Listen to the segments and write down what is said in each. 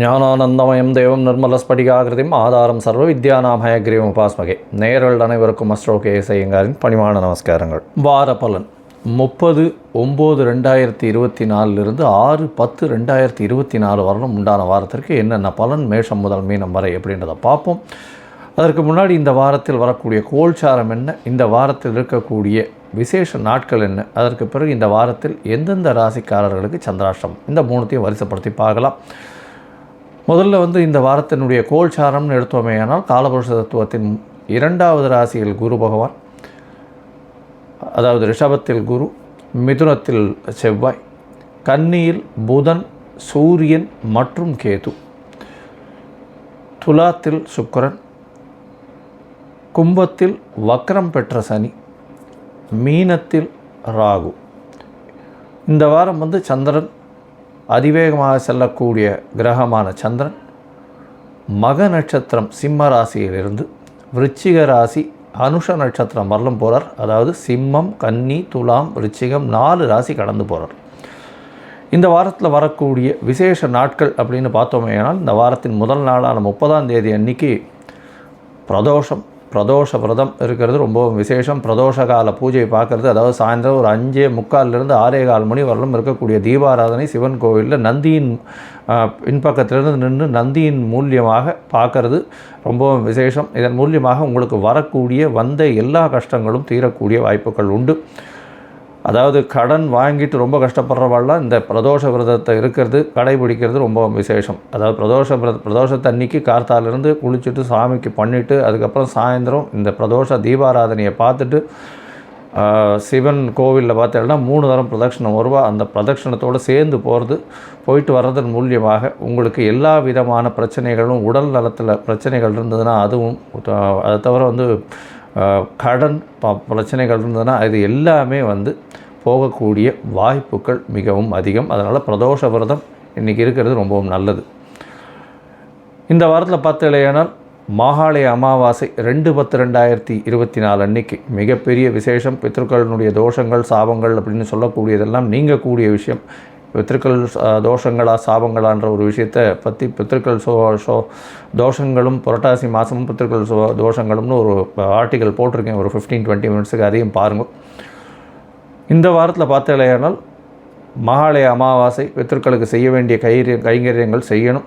ஞானானந்தமயம் தேவம் நிர்மலஸ்படிகாகிருதிம் ஆதாரம் சர்வ வித்யானாமயக்ரீவம் உபாஸ்மகே. நேயர்கள் அனைவருக்கும் அஸ்ட்ரோ கே ஐயங்காரின் பணிவான நமஸ்காரங்கள். வார பலன். முப்பது ஒம்பது ரெண்டாயிரத்தி இருபத்தி நாலுலேருந்து ஆறு பத்து ரெண்டாயிரத்தி இருபத்தி நாலு வரலும் உண்டான வாரத்திற்கு என்னென்ன பலன் மேஷம் முதல் மீனம் வரை எப்படின்றத பார்ப்போம். அதற்கு முன்னாடி இந்த வாரத்தில் வரக்கூடிய கோல்சாரம் என்ன இந்த வாரத்தில் இருக்கக்கூடிய விசேஷ நாட்கள் என்ன அதற்கு பிறகு இந்த வாரத்தில் எந்தெந்த ராசிக்காரர்களுக்கு சந்திராஷ்டம் இந்த மூணுத்தையும் வரிசைப்படுத்தி பார்க்கலாம். முதல்ல வந்து இந்த வாரத்தினுடைய கோல்சாரம்னு எடுத்தோமேயானால் காலபுருஷ தத்துவத்தின் இரண்டாவது ராசியில் குரு பகவான் அதாவது ரிஷபத்தில் குரு மிதுனத்தில் செவ்வாய் கன்னியில் புதன் சூரியன் மற்றும் கேது. துலாத்தில் சுக்கரன் கும்பத்தில் வக்ரம் பெற்ற சனி மீனத்தில் ராகு. இந்த வாரம் வந்து சந்திரன் அதிவேகமாக செல்லக்கூடிய கிரகமான சந்திரன் மக நட்சத்திரம் சிம்ம ராசியிலிருந்து விருச்சிக ராசி அனுஷ நட்சத்திரம் வரலும் போகிறார் அதாவது சிம்மம் கன்னி துலாம் விருச்சிகம் நாலு ராசி கடந்து போகிறார் இந்த வாரத்தில் வரக்கூடிய விசேஷ நாட்கள் அப்படின்னு பார்த்தோமே ஆனால் இந்த வாரத்தின் முதல் நாளான முப்பதாம் தேதி அன்னைக்கு பிரதோஷம் பிரதோஷ விரதம் இருக்கிறது. ரொம்பவும் விசேஷம். பிரதோஷ கால பூஜை பார்க்குறது. அதாவது சாயந்தரம் ஒரு அஞ்சே முக்கால்லேருந்து ஆறே கால் மணி வரலும் இருக்கக்கூடிய தீபாராதனை சிவன் கோவிலில் நந்தியின் பின்பக்கத்திலிருந்து நின்று நந்தியின் மூலியமாக பார்க்கறது. ரொம்பவும் விசேஷம். இதன் மூலியமாக உங்களுக்கு வரக்கூடிய வந்த எல்லா கஷ்டங்களும் தீரக்கூடிய வாய்ப்புகள் உண்டு. அதாவது கடன் வாங்கிட்டு ரொம்ப கஷ்டப்படுறவாள்லாம் இந்த பிரதோஷ விரதத்தை இருக்கிறது கடைபிடிக்கிறது ரொம்ப விசேஷம். அதாவது பிரதோஷ விரத பிரதோஷத்தை அன்னைக்கு கார்த்தாலிருந்து குளிச்சுட்டு சாமிக்கு பண்ணிவிட்டு அதுக்கப்புறம் சாயந்தரம் இந்த பிரதோஷ தீபாராதனையை பார்த்துட்டு சிவன் கோவிலில் பார்த்தீங்கன்னா மூணு தரம் பிரதட்சணம் வருவா. அந்த பிரதட்சிணத்தோடு சேர்ந்து போகிறது போயிட்டு வர்றதன் மூலியமாக உங்களுக்கு எல்லா விதமான பிரச்சனைகளும் உடல் நலத்தில் பிரச்சனைகள் இருந்ததுன்னா அதுவும் அதை தவிர வந்து கடன் ப பிரச்சனைகள் இருந்ததுன்னா இது எல்லாமே வந்து போகக்கூடிய வாய்ப்புகள் மிகவும் அதிகம். அதனால் பிரதோஷ விரதம் இன்றைக்கி இருக்கிறது ரொம்பவும் நல்லது. இந்த வாரத்தில் பார்த்து இல்லையானால் மாகாளய அமாவாசை ரெண்டு பத்து ரெண்டாயிரத்தி இருபத்தி நாலு அன்னைக்கு மிகப்பெரிய விசேஷம். பித்ருக்களினுடைய தோஷங்கள் சாபங்கள் அப்படின்னு சொல்லக்கூடியதெல்லாம் நீங்கக்கூடிய விஷயம். பித்திருக்கள் தோஷங்களா சாபங்களான்ற ஒரு விஷயத்தை பற்றி பித்திருக்கள் சோ ஷோ தோஷங்களும் புரட்டாசி மாதமும் பித்திருக்கள் சோ தோஷங்களும்னு ஒரு ஆர்டிக்கல் போட்டிருக்கேன். ஒரு ஃபிஃப்டீன் டுவெண்ட்டி மினிட்ஸுக்கு அதையும் பாருங்கள் இந்த வாரத்தில் பார்த்தலையானால் மகாலய அமாவாசை பித்திருக்களுக்கு செய்ய வேண்டிய கைரிய கைங்கரியங்கள் செய்யணும்.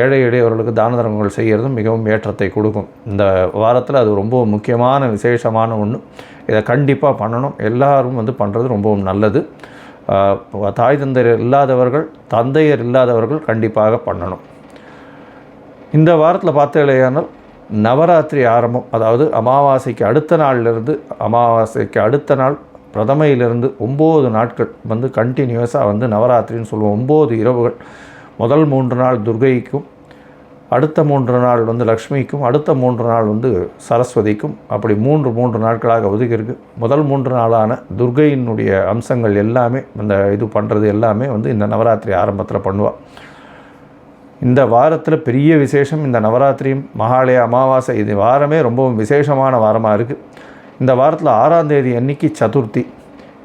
ஏழை எளியவர்களுக்கு தான தர்மங்கள் செய்கிறதும் மிகவும் ஏற்றத்தை கொடுக்கும். இந்த வாரத்தில் அது ரொம்ப முக்கியமான விசேஷமான ஒன்று இதை கண்டிப்பாக பண்ணணும். எல்லோரும் வந்து பண்ணுறது ரொம்பவும் நல்லது. தாய் தந்தையர் இல்லாதவர்கள் தந்தையர் இல்லாதவர்கள் கண்டிப்பாக பண்ணணும். இந்த வாரத்தில் பார்த்தீங்களேயானால் நவராத்திரி ஆரம்பம் அதாவது அமாவாசைக்கு அடுத்த நாள்லேருந்து அமாவாசைக்கு அடுத்த நாள் பிரதமையிலிருந்து ஒம்பது நாட்கள் வந்து கண்டினியூஸாக வந்து நவராத்திரின்னு சொல்லுவோம். ஒம்பது இரவுகள். முதல் மூன்று நாள் துர்கைக்கும் அடுத்த மூன்று நாள் வந்து லக்ஷ்மிக்கும் அடுத்த மூன்று நாள் வந்து சரஸ்வதிக்கும் அப்படி மூன்று மூன்று நாட்களாக ஒதுக்கியிருக்கு. முதல் மூன்று நாளான துர்கையினுடைய அம்சங்கள் எல்லாமே இந்த இது பண்ணுறது எல்லாமே வந்து இந்த நவராத்திரி ஆரம்பத்தில் பண்ணுவாள் இந்த வாரத்தில் பெரிய விசேஷம் இந்த நவராத்திரியும் மகாலய அமாவாசை இது வாரமே ரொம்பவும் விசேஷமான வாரமாக இருக்குது இந்த வாரத்தில் ஆறாம் தேதி அன்னைக்கு சதுர்த்தி.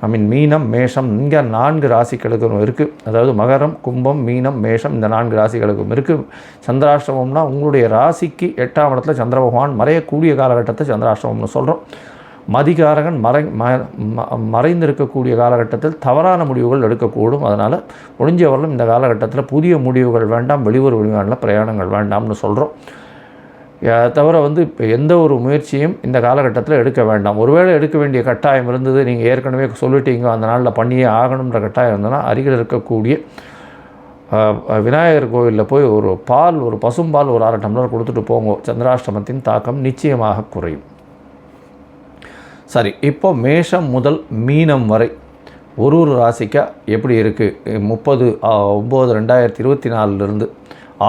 ஐ மீன் மீனம் மேஷம் இங்கே நான்கு ராசிகளுக்கும் இருக்குது அதாவது மகரம் கும்பம் மீனம் மேஷம் இந்த நான்கு ராசிகளுக்கும் இருக்குது சந்திராஷ்டமம்னா உங்களுடைய ராசிக்கு எட்டாம் இடத்துல சந்திர பகவான் மறையக்கூடிய காலகட்டத்தை சந்திராஷ்டமம்னு சொல்கிறோம் மதிகாரகன் மறை ம மறைந்திருக்கக்கூடிய காலகட்டத்தில் தவறான முடிவுகள் எடுக்கக்கூடும். அதனால் முடிஞ்சவர்களும் இந்த காலகட்டத்தில் புதிய முடிவுகள் வேண்டாம் வெளியூர் வெளிநாட்டில் பிரயாணங்கள் வேண்டாம்னு சொல்கிறோம் தவிர வந்து இப்போ எந்த ஒரு முயற்சியும் இந்த காலகட்டத்தில் எடுக்க வேண்டாம். ஒருவேளை எடுக்க வேண்டிய கட்டாயம் இருந்தது நீங்கள் ஏற்கனவே சொல்லிட்டீங்க அந்த நாளில் பண்ணியே ஆகணுன்ற கட்டாயம் இருந்ததுன்னா அருகில் இருக்கக்கூடிய விநாயகர் கோவிலில் போய் ஒரு பால் ஒரு பசும்பால் ஒரு அரை டம்ளர் கொடுத்துட்டு போங்க. சந்திராஷ்டமத்தின் தாக்கம் நிச்சயமாக குறையும். சரி இப்போ மேஷம் முதல் மீனம் வரை ஒரு ஒரு ராசிக்கா எப்படி இருக்குது முப்பது ஒம்பது ரெண்டாயிரத்தி இருபத்தி நாலுலேருந்து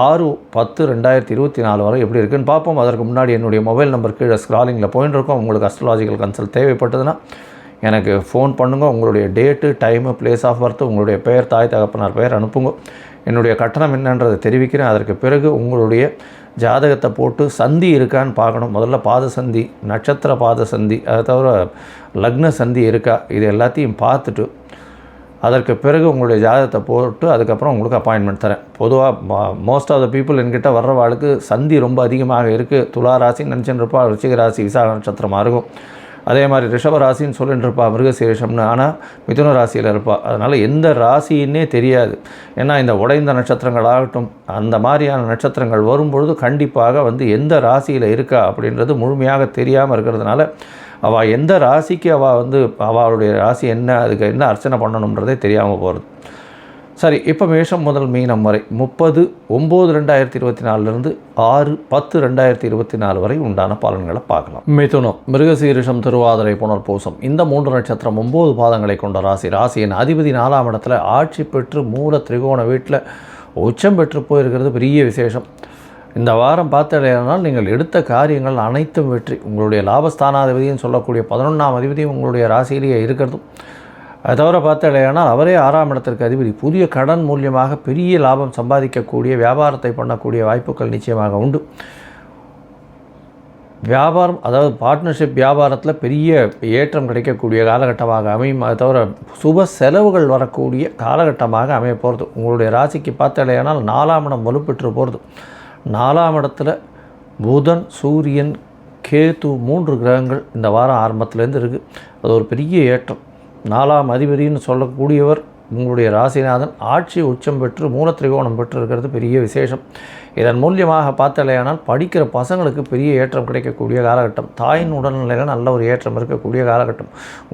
ஆறு பத்து ரெண்டாயிரத்தி இருபத்தி நாலு வரை எப்படி இருக்குன்னு பார்ப்போம். அதற்கு முன்னாடி என்னுடைய மொபைல் நம்பர் கீழே ஸ்க்ராலிங்கில் போயின்னு இருக்கோம். உங்களுக்கு அஸ்ட்ராலாஜிக்கல் கன்சல்ட் தேவைப்பட்டதுன்னா எனக்கு ஃபோன் பண்ணுங்கள் உங்களுடைய date time place of birth உங்களுடைய பெயர் தாய் தகப்பனார் பெயர் அனுப்புங்க. என்னுடைய கட்டணம் என்னன்றதை தெரிவிக்கிறேன். அதற்கு பிறகு உங்களுடைய ஜாதகத்தை போட்டு சந்தி இருக்கான்னு பார்க்கணும். முதல்ல பாத சந்தி நட்சத்திர பாத சந்தி அதை தவிர லக்ன சந்தி இருக்கா? இது எல்லாத்தையும் பார்த்துட்டு அதற்கு பிறகு உங்களுடைய ஜாதகத்தை போட்டு அதுக்கப்புறம் உங்களுக்கு அப்பாயின்மெண்ட் தரேன். பொதுவாக மோஸ்ட் ஆஃப் த பீப்புள் என்கிட்ட வர்றவாளுக்கு சந்தி ரொம்ப அதிகமாக இருக்குது துலா ராசி நினச்சின்னு இருப்பா ரிச்சிக ராசி விசாக நட்சத்திரமாக இருக்கும். அதே மாதிரி ரிஷப ராசின்னு சொல்லிட்டு இருப்பா மிருகசீரிஷம்னு ஆனால் மிதுன ராசியில் இருப்பாள் அதனால் எந்த ராசின்னே தெரியாது. ஏன்னா இந்த உடைந்த நட்சத்திரங்கள் ஆகட்டும் அந்த மாதிரியான நட்சத்திரங்கள் வரும்பொழுது கண்டிப்பாக வந்து எந்த ராசியில் இருக்கா அப்படின்றது முழுமையாக தெரியாமல் இருக்கிறதுனால அவள் எந்த ராசிக்கு அவள் வந்து அவளுடைய ராசி என்ன அதுக்கு என்ன அர்ச்சனை பண்ணணுன்றதே தெரியாமல் போகிறது சரி இப்போ மேஷம் முதல் மீனம் வரை முப்பது ஒம்பது ரெண்டாயிரத்தி இருபத்தி நாலுலேருந்து ஆறு பத்து ரெண்டாயிரத்தி இருபத்தி நாலு வரை உண்டான பலன்களை பார்க்கலாம். மிதுனம் மிருகசீரிஷம் திருவாதிரை புனர்பூசம் இந்த மூன்று நட்சத்திரம் ஒம்பது பாதங்களை கொண்ட ராசி. ராசியின் அதிபதி நாலாம் இடத்துல ஆட்சி பெற்று மூல திரிகோண வீட்டில் உச்சம் பெற்று போயிருக்கிறது பெரிய விசேஷம். இந்த வாரம் பார்த்தடையானால் நீங்கள் எடுத்த காரியங்கள் அனைத்தும் வெற்றி. உங்களுடைய லாபஸ்தானாதிபதியும் சொல்லக்கூடிய பதினொன்றாம் அதிபதியும் உங்களுடைய ராசியிலேயே இருக்கிறதும். அது தவிர பார்த்தடையானால் அவரே ஆறாம் இடத்திற்கு அதிபதி. புதிய கடன் மூலியமாக பெரிய லாபம் சம்பாதிக்கக்கூடிய வியாபாரத்தை பண்ணக்கூடிய வாய்ப்புகள் நிச்சயமாக உண்டு. வியாபாரம் அதாவது பார்ட்னர்ஷிப் வியாபாரத்தில் பெரிய ஏற்றம் கிடைக்கக்கூடிய காலகட்டமாக அமையும். அதை தவிர சுப செலவுகள் வரக்கூடிய காலகட்டமாக அமைய போகிறது உங்களுடைய ராசிக்கு பார்த்தலையானால் நாலாம் இடம் வலுப்பெற்று போகிறது நாலாம் இடத்துல புதன் சூரியன் கேது மூன்று கிரகங்கள் இந்த வாரம் ஆரம்பத்துலேருந்து இருக்குது அது ஒரு பெரிய ஏற்றம். நாலாம் அதிபதின்னு சொல்லக்கூடியவர் உங்களுடைய ராசிநாதன் ஆட்சி உச்சம் பெற்று மூலத்திரிகோணம் பெற்று இருக்கிறது பெரிய விசேஷம். இதன் மூலியமாக பார்த்தலையானால் படிக்கிற பசங்களுக்கு பெரிய ஏற்றம் கிடைக்கக்கூடிய காலகட்டம். தாயின் உடல்நிலையில் நல்ல ஒரு ஏற்றம் இருக்கக்கூடிய காலகட்டம்.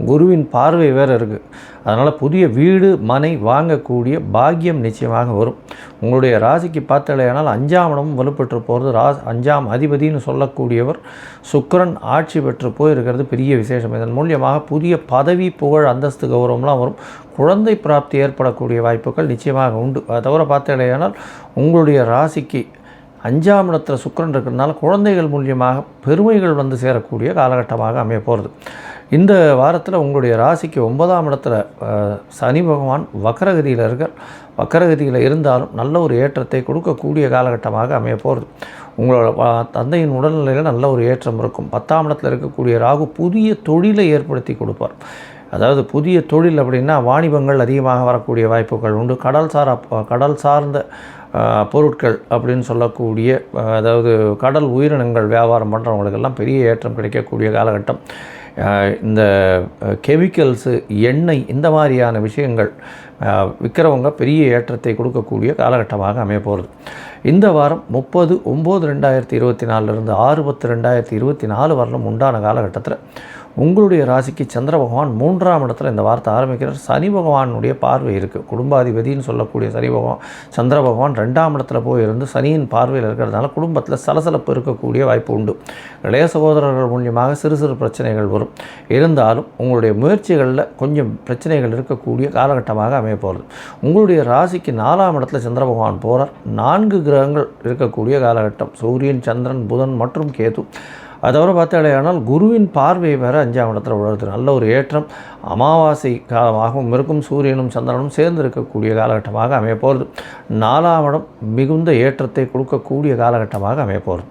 குருவின் பார்வை வேறு இருக்குது அதனால் புதிய வீடு மனை வாங்கக்கூடிய பாக்கியம் நிச்சயமாக வரும். உங்களுடைய ராசிக்கு பார்த்தலையானால் அஞ்சாம் இடமும் வலுப்பெற்று போகிறது. ரா அஞ்சாம் அதிபதின்னு சொல்லக்கூடியவர் சுக்கரன் ஆட்சி பெற்று போயிருக்கிறது. பெரிய விசேஷம். இதன் மூலியமாக புதிய பதவி புகழ் அந்தஸ்து கௌரவம்லாம் வரும். குழந்தை பிராப்தி ஏற்படக்கூடிய வாய்ப்புகள் நிச்சயமாக உண்டு. அதை தவிர பார்த்தலையானால் உங்களுடைய ராசிக்கு அஞ்சாம் இடத்துல சுக்கிரன் இருக்கிறதுனால குழந்தைகள் மூலியமாக பெருமைகள் வந்து சேரக்கூடிய காலகட்டமாக அமைய போகிறது. இந்த வாரத்தில் உங்களுடைய ராசிக்கு ஒன்பதாம் இடத்துல சனி பகவான் வக்கரகதியில் இருக்க வக்கரகதியில் இருந்தாலும் நல்ல ஒரு ஏற்றத்தை கொடுக்கக்கூடிய காலகட்டமாக அமைய போகிறது உங்களோட தந்தையின் உடல்நிலையில் நல்ல ஒரு ஏற்றம் இருக்கும். பத்தாம் இடத்துல இருக்கக்கூடிய ராகு புதிய தொழிலை ஏற்படுத்தி கொடுப்பார். அதாவது புதிய தொழில் அப்படின்னா வாணிபங்கள் அதிகமாக வரக்கூடிய வாய்ப்புகள் உண்டு. கடல் சார கடல் சார்ந்த பொருட்கள் அப்படின்னு சொல்லக்கூடிய அதாவது கடல் உயிரினங்கள் வியாபாரம் பண்ணுறவங்களுக்கெல்லாம் பெரிய ஏற்றம் கிடைக்கக்கூடிய காலகட்டம். இந்த கெமிக்கல்ஸு எண்ணெய் இந்த மாதிரியான விஷயங்கள் விற்கிறவங்க பெரிய ஏற்றத்தை கொடுக்கக்கூடிய காலகட்டமாக அமைய போகிறது இந்த வாரம் முப்பது ஒம்பது ரெண்டாயிரத்தி இருபத்தி நாலுலேருந்து ஆறு பத்து ரெண்டாயிரத்தி இருபத்தி நாலு வரலும் உண்டான காலகட்டத்தில் உங்களுடைய ராசிக்கு சந்திர பகவான் மூன்றாம் இடத்துல இந்த வார்த்தை ஆரம்பிக்கிறார். சனி பகவானுடைய பார்வை இருக்குது குடும்பாதிபதின்னு சொல்லக்கூடிய சனி பகவான் சந்திர பகவான் ரெண்டாம் இடத்துல போய் இருந்து சனியின் பார்வையில் இருக்கிறதுனால குடும்பத்தில் சலசலப்பு இருக்கக்கூடிய வாய்ப்பு உண்டு. இளைய சகோதரர்கள் மூலியமாக சிறு சிறு பிரச்சனைகள் வரும். இருந்தாலும் உங்களுடைய முயற்சிகளில் கொஞ்சம் பிரச்சனைகள் இருக்கக்கூடிய காலகட்டமாக அமைய போகிறது உங்களுடைய ராசிக்கு நாலாம் இடத்துல சந்திர பகவான் போகிறார் நான்கு கிரகங்கள் இருக்கக்கூடிய காலகட்டம். சூரியன் சந்திரன் புதன் மற்றும் கேது. அதை தவிர பார்த்தாலேயானால் குருவின் பார்வை வேறு அஞ்சாம் இடத்துல உழறது நல்ல ஒரு ஏற்றம். அமாவாசை காலமாகவும் இருக்கும் சூரியனும் சந்திரனும் சேர்ந்து இருக்கக்கூடிய காலகட்டமாக அமைய போகிறது நாலாம் இடம் மிகுந்த ஏற்றத்தை கொடுக்கக்கூடிய காலகட்டமாக அமைய போகிறது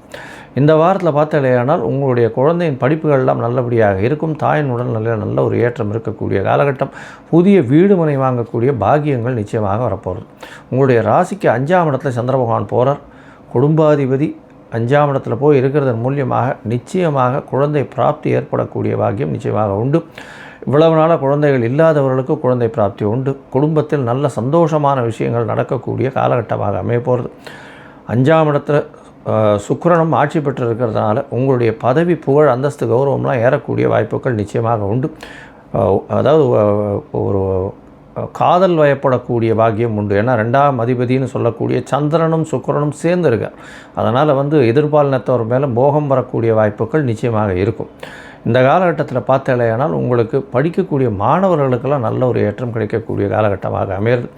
இந்த வாரத்தில் பார்த்தாலேயானால் உங்களுடைய குழந்தையின் படிப்புகள்லாம் நல்லபடியாக இருக்கும். தாயின் உடல்நிலையில் நல்ல ஒரு ஏற்றம் இருக்கக்கூடிய காலகட்டம். புதிய வீடு மனை வாங்கக்கூடிய பாகியங்கள் நிச்சயமாக வரப்போகிறது உங்களுடைய ராசிக்கு அஞ்சாம் இடத்துல சந்திர பகவான் போகிறார் குடும்பாதிபதி அஞ்சாம் இடத்துல போய் இருக்கிறதன் மூலியமாக நிச்சயமாக குழந்தை பிராப்தி ஏற்படக்கூடிய பாக்கியம் நிச்சயமாக உண்டு. இவ்வளவு நாளாக குழந்தைகள் இல்லாதவர்களுக்கு குழந்தை பிராப்தி உண்டு. குடும்பத்தில் நல்ல சந்தோஷமான விஷயங்கள் நடக்கக்கூடிய காலகட்டமாக அமைய போகிறது அஞ்சாம் இடத்துல சுக்கரனும் ஆட்சி பெற்று இருக்கிறதுனால உங்களுடைய பதவி புகழ் அந்தஸ்து கௌரவம்லாம் ஏறக்கூடிய வாய்ப்புகள் நிச்சயமாக உண்டு. அதாவது ஒரு காதல் வயப்படக்கூடிய பாக்கியம் உண்டு. ஏன்னா ரெண்டாம் அதிபதினு சொல்லக்கூடிய சந்திரனும் சுக்கரனும் சேர்ந்துருக்கார் அதனால் வந்து எதிர்பாலினத்தவர் மேலே மோகம் வரக்கூடிய வாய்ப்புகள் நிச்சயமாக இருக்கும். இந்த காலகட்டத்தில் பார்த்தேலையானால் உங்களுக்கு படிக்கக்கூடிய மாணவர்களுக்கெல்லாம் நல்ல ஒரு ஏற்றம் கிடைக்கக்கூடிய காலகட்டமாக அமையிறது.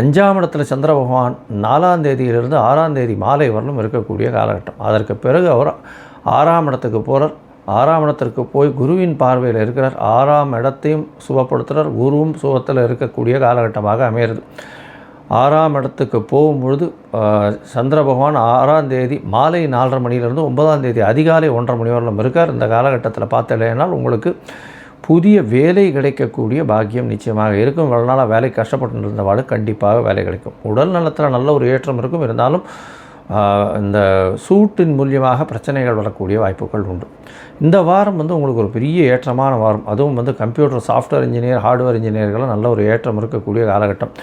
அஞ்சாம் இடத்துல சந்திர பகவான் நாலாம் தேதியிலிருந்து ஆறாம் தேதி மாலை வரலும் இருக்கக்கூடிய காலகட்டம். அதற்கு பிறகு அவர் ஆறாம் இடத்துக்கு போகிறார் ஆறாம் இடத்திற்கு போய் குருவின் பார்வையில் இருக்கிறார். ஆறாம் இடத்தையும் சுபப்படுத்துகிறார். குருவும் சுபத்தில் இருக்கக்கூடிய காலகட்டமாக அமையிறது ஆறாம் இடத்துக்கு போகும்பொழுது சந்திர பகவான் ஆறாம் தேதி மாலை நாலரை மணியிலிருந்து ஒன்பதாம் தேதி அதிகாலை ஒன்றரை மணி வரலும் இருக்கார். இந்த காலகட்டத்தில் பார்த்தலைனால் உங்களுக்கு புதிய வேலை கிடைக்கக்கூடிய பாக்கியம் நிச்சயமாக இருக்கும். இவ்வளோ நாளாக வேலை கஷ்டப்பட்டு இருந்தவாடு கண்டிப்பாக வேலை கிடைக்கும். உடல் நலத்தில் நல்ல ஒரு ஏற்றம் இருக்கும். இருந்தாலும் இந்த சூட்டின் மூலியமாக பிரச்சனைகள் வரக்கூடிய வாய்ப்புகள் உண்டு. இந்த வாரம் வந்து உங்களுக்கு ஒரு பெரிய ஏற்றமான வாரம். அதுவும் வந்து கம்ப்யூட்டர் சாஃப்ட்வேர் இன்ஜினியர் ஹார்ட்வேர் இன்ஜினியர்கள்லாம் நல்ல ஒரு ஏற்றம் இருக்கக்கூடிய காலகட்டம்.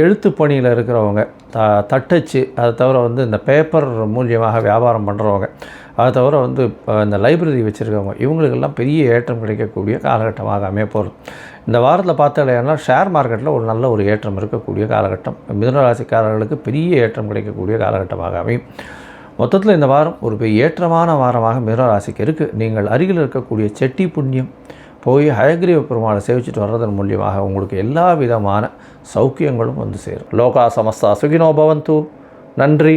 எழுத்து பணியில் இருக்கிறவங்க த தட்டச்சு அதை தவிர வந்து இந்த பேப்பர் மூலியமாக வியாபாரம் பண்ணுறவங்க அதை தவிர வந்து இப்போ இந்த லைப்ரரி வச்சுருக்கவங்க இவங்களுக்கெல்லாம் பெரிய ஏற்றம் கிடைக்கக்கூடிய காலகட்டமாக அமைய போகிறது இந்த வாரத்தில் பார்த்தாலேனா ஷேர் மார்க்கெட்டில் ஒரு நல்ல ஒரு ஏற்றம் இருக்கக்கூடிய காலகட்டம். மிதனராசிக்காரர்களுக்கு பெரிய ஏற்றம் கிடைக்கக்கூடிய காலகட்டமாக அமையும். மொத்தத்தில் இந்த வாரம் ஒரு பெரிய ஏற்றமான வாரமாக மிதனராசிக்கு இருக்குது நீங்கள் அருகில் இருக்கக்கூடிய செட்டி புண்ணியம் போய் ஹயக்ரீவ பெருமாளை சேவிச்சுட்டு வர்றதன் மூலியமாக உங்களுக்கு எல்லா விதமான சௌக்கியங்களும் வந்து சேரும். லோகா சமஸ்தா சுகினோ பவந்து. நன்றி.